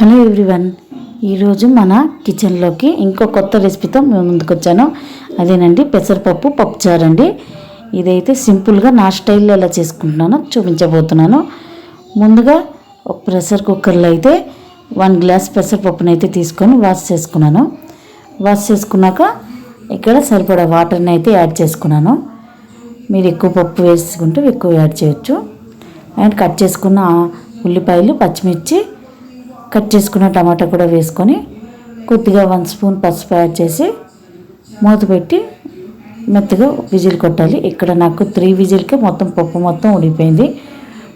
Hello everyone ఈరోజు మన కిచెన్లోకి ఇంకో కొత్త రెసిపీతో మేము ముందుకు వచ్చాను అదేనండి పెసరపప్పు పప్పుచారు అండి ఇదైతే సింపుల్గా నా స్టైల్లో ఎలా చేసుకుంటున్నానో చూపించబోతున్నాను. ముందుగా ఒక ప్రెషర్ కుక్కర్లో అయితే వన్ గ్లాస్ పెసరపప్పును అయితే తీసుకొని వాష్ చేసుకున్నాను. వాష్ చేసుకున్నాక ఇక్కడ సరిపడా వాటర్ని అయితే యాడ్ చేసుకున్నాను. మీరు ఎక్కువ పప్పు వేసుకుంటే ఎక్కువ యాడ్ చేయొచ్చు. అండ్ కట్ చేసుకున్న ఉల్లిపాయలు పచ్చిమిర్చి కట్ చేసుకున్న టమాటా కూడా వేసుకొని కొద్దిగా వన్ స్పూన్ పసుపు యాడ్ చేసి మూత పెట్టి మెత్తగా విజిల్ కొట్టాలి. ఇక్కడ నాకు త్రీ విజిల్కే మొత్తం పప్పు మొత్తం ఉడిపోయింది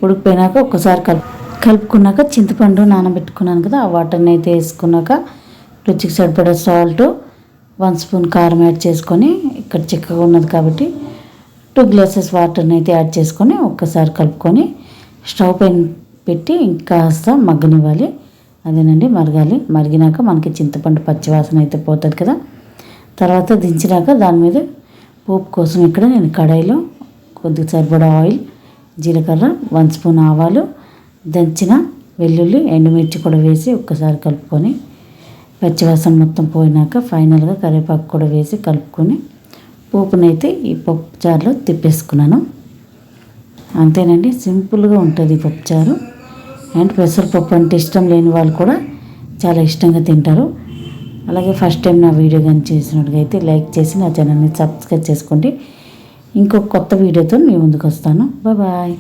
ఉడికిపోయినాక ఒకసారి కలుపు కలుపుకున్నాక చింతపండు నానబెట్టుకున్నాను కదా ఆ వాటర్ని అయితే వేసుకున్నాక రుచికి సరిపడా సాల్ట్ వన్ స్పూన్ కారం యాడ్ చేసుకొని ఇక్కడ చిక్కగా ఉన్నది కాబట్టి టూ గ్లాసెస్ వాటర్ని అయితే యాడ్ చేసుకొని ఒక్కసారి కలుపుకొని స్టవ్ పైన పెట్టి ఇంకాస్త మగ్గనివ్వాలి. అదేనండి మరగాలి. మరిగినాక మనకి చింతపండు పచ్చివాసన అయితే పోతుంది కదా. తర్వాత దించినాక దాని మీద పోపు కోసం ఇక్కడ నేను కడాయిలో కొద్దిగా సరిపడా ఆయిల్ జీలకర్ర వన్ స్పూన్ ఆవాలు దంచిన వెల్లుల్లి ఎండుమిర్చి కూడా వేసి ఒక్కసారి కలుపుకొని పచ్చివాసన మొత్తం పోయినాక ఫైనల్గా కరివేపాకు కూడా వేసి కలుపుకొని పోపునైతే ఈ పప్పు చారులో తిప్పేసుకున్నాను. అంతేనండి సింపుల్గా ఉంటుంది ఈ పప్పుచారు అండ్ పెసరపప్పు అంటే ఇష్టం లేని వాళ్ళు కూడా చాలా ఇష్టంగా తింటారు. అలాగే ఫస్ట్ టైం నా వీడియో కానీ చేసినట్టుగా లైక్ చేసి నా ఛానల్ని సబ్స్క్రైబ్ చేసుకోండి. ఇంకొక కొత్త వీడియోతో మీ ముందుకు వస్తాను. బాయ్